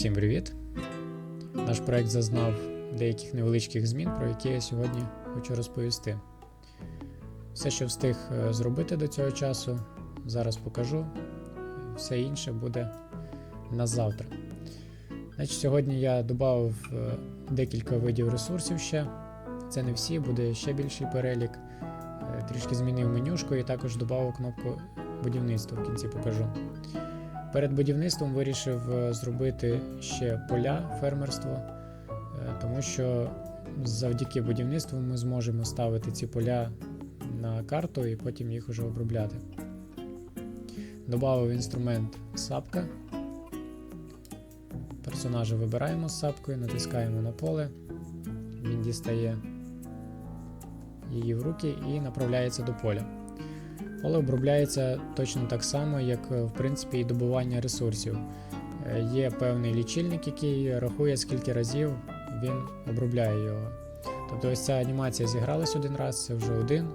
Всім привіт! Наш проект зазнав деяких невеличких змін, про які я сьогодні хочу розповісти. Все, що встиг е, зробити до цього часу, зараз покажу. Все інше буде на завтра. Значить, Сьогодні я додав е, декілька видів ресурсів ще. Це не всі, буде ще більший перелік. Е, Трішки змінив менюшку і також додав кнопку будівництва в кінці покажу. Перед будівництвом вирішив е, зробити ще поля фермерство, е, тому що завдяки будівництву ми зможемо ставити ці поля на карту і потім їх уже обробляти. Добавив інструмент сапка. Персонажа вибираємо з сапкою, натискаємо на поле, він дістає її в руки і направляється до поля. Поле обробляється точно так само, як е, в принципі і добування ресурсів. Е, Є певний лічильник, який рахує, скільки разів він обробляє його. Тобто ось ця анімація зігралась один раз, це вже один.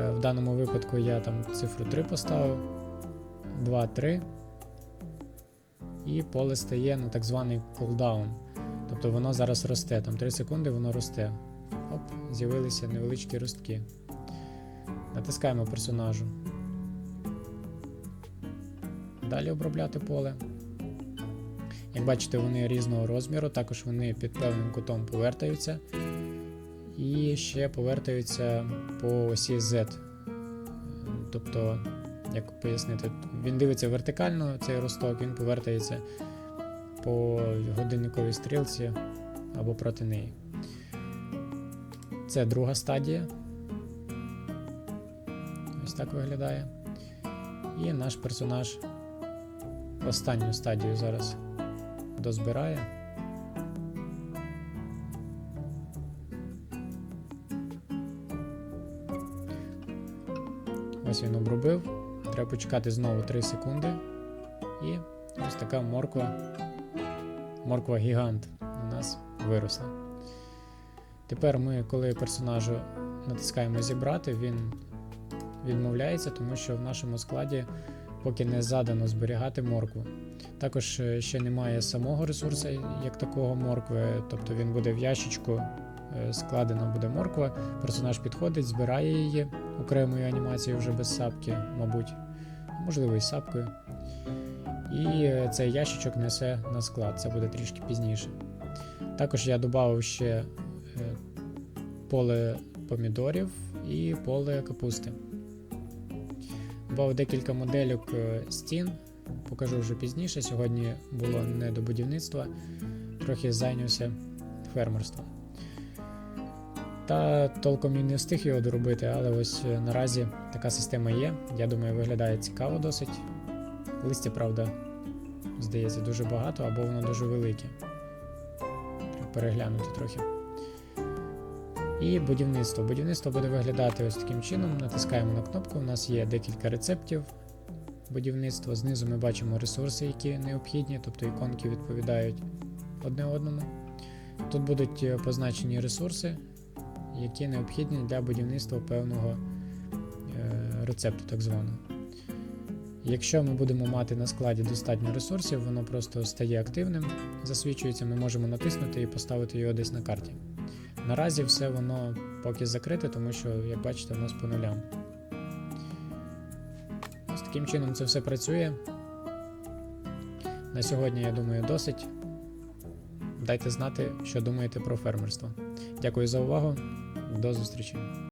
Е, В даному випадку я там цифру 3 поставив, 2, 3. І поле стає на так званий кулдаун. Тобто воно зараз росте. Там 3 секунди воно росте. Оп, з'явилися невеличкі ростки. Натискаємо персонажу. Далі обробляти поле. Як бачите, вони різного розміру, також вони під певним кутом повертаються. І ще повертаються по осі Z. Тобто, як пояснити, він дивиться вертикально цей росток, він повертається по годинниковій стрілці або проти неї. Це друга стадія. Так виглядає. І наш персонаж останню стадію зараз дозбирає. Ось він обробив. Треба почекати знову 3 секунди. І ось така морква. Морква гігант у нас виросла. Тепер ми, коли персонажу натискаємо зібрати, він відмовляється, тому що в нашому складі поки не задано зберігати моркву. Також е, ще немає самого ресурсу, як такого моркви, тобто він буде в ящичку, е, складена буде морква, персонаж підходить, збирає її окремою анімацією вже без сапки, мабуть, можливо, і сапкою. І е, цей ящичок несе на склад, це буде трішки пізніше. Також я додав ще поле помідорів і поле капусти. Додав декілька модельок е, стін, покажу вже пізніше. Сьогодні було не до будівництва, трохи зайнявся фермерством. Та толком і не встиг його доробити, але ось е, наразі така система є. Я думаю, виглядає цікаво досить. Листя, правда, здається, дуже багато або воно дуже велике. Переглянути трохи. І будівництво. Будівництво буде виглядати ось таким чином. Натискаємо на кнопку. У нас є декілька рецептів будівництва. Знизу ми бачимо ресурси, які необхідні, тобто іконки відповідають одне одному. Тут будуть е, позначені ресурси, які необхідні для будівництва певного е, рецепту, так званого. Якщо ми будемо мати на складі достатньо ресурсів, воно просто стає активним, засвідчується, ми можемо натиснути і поставити його десь на карті. Наразі все воно поки закрите, тому що, як бачите, у нас по нулям. Ось таким чином це все працює. На сьогодні, я думаю, досить. Дайте знати, що думаєте про фермерство. Дякую за увагу. До зустрічі!